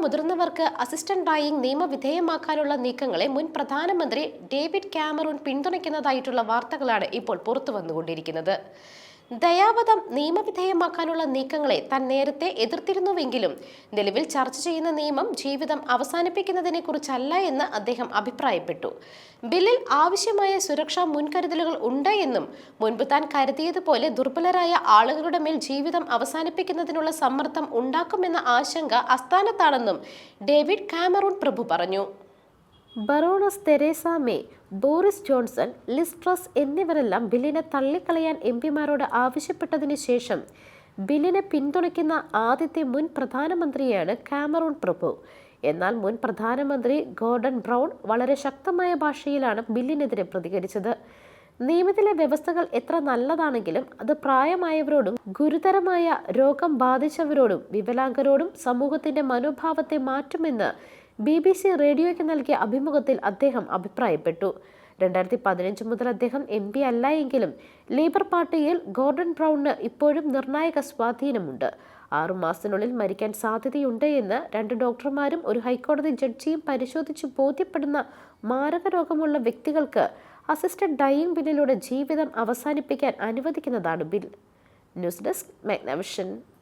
മുതിർന്നവർക്ക് assistant dying നിയമവിധേയമാക്കാനുള്ള നീക്കങ്ങളെ മുൻ പ്രധാനമന്ത്രി ഡേവിഡ് കാമറൂൺ പിന്തുണയ്ക്കുന്നതായിട്ടുള്ള വാർത്തകളാണ് ഇപ്പോൾ പുറത്തു വന്നുകൊണ്ടിരിക്കുന്നത് ദയാവധം നിയമവിധേയമാക്കാനുള്ള നീക്കങ്ങളെ താൻ നേരത്തെ എതിർത്തിരുന്നുവെങ്കിലും നിലവിൽ ചർച്ച ചെയ്യുന്ന നിയമം ജീവിതം അവസാനിപ്പിക്കുന്നതിനെ കുറിച്ചല്ല എന്ന് അദ്ദേഹം അഭിപ്രായപ്പെട്ടു. ബില്ലിൽ ആവശ്യമായ സുരക്ഷാ മുൻകരുതലുകൾ ഉണ്ട് എന്നും മുൻപ് താൻ കരുതിയതുപോലെ ദുർബലരായ ആളുകളുടെ മേൽ ജീവിതം അവസാനിപ്പിക്കുന്നതിനുള്ള സമ്മർദ്ദം ഉണ്ടാക്കുമെന്ന ആശങ്ക അസ്ഥാനത്താണെന്നും ഡേവിഡ് കാമറൂൺ പ്രഭു പറഞ്ഞു. Baroness Theresa May Boris Johnson Liz Truss എന്നിവരെല്ലാം ബില്ലിനെ തള്ളിക്കളയാൻ എം പിമാരോട് ആവശ്യപ്പെട്ടതിന് ശേഷം ബില്ലിനെ പിന്തുണയ്ക്കുന്ന ആദ്യത്തെ മുൻ പ്രധാനമന്ത്രിയാണ് കാമറൂൺ പ്രഭു. എന്നാൽ മുൻ പ്രധാനമന്ത്രി ഗോർഡൻ ബ്രൗൺ വളരെ ശക്തമായ ഭാഷയിലാണ് ബില്ലിനെതിരെ പ്രതികരിച്ചത്. നിയമത്തിലെ വ്യവസ്ഥകൾ എത്ര നല്ലതാണെങ്കിലും അത് പ്രായമായവരോടും ഗുരുതരമായ രോഗം ബാധിച്ചവരോടും വികലാംഗരോടും സമൂഹത്തിന്റെ മനോഭാവത്തെ മാറ്റുമെന്ന് ബി ബി സി റേഡിയോയ്ക്ക് നൽകിയ അഭിമുഖത്തിൽ അദ്ദേഹം അഭിപ്രായപ്പെട്ടു. രണ്ടായിരത്തി പതിനഞ്ച് മുതൽ അദ്ദേഹം എം പി അല്ല എങ്കിലും ലേബർ പാർട്ടിയിൽ ഗോർഡൻ ബ്രൗണിന് ഇപ്പോഴും നിർണായക സ്വാധീനമുണ്ട്. ആറുമാസത്തിനുള്ളിൽ മരിക്കാൻ സാധ്യതയുണ്ട് എന്ന് രണ്ട് ഡോക്ടർമാരും ഒരു ഹൈക്കോടതി ജഡ്ജിയും പരിശോധിച്ച് ബോധ്യപ്പെടുന്ന മാരക രോഗമുള്ള വ്യക്തികൾക്ക് അസിസ്റ്റഡ് ഡൈയിങ് ബില്ലിലൂടെ ജീവിതം അവസാനിപ്പിക്കാൻ അനുവദിക്കുന്നതാണ് ബിൽ. News desk Magnavision.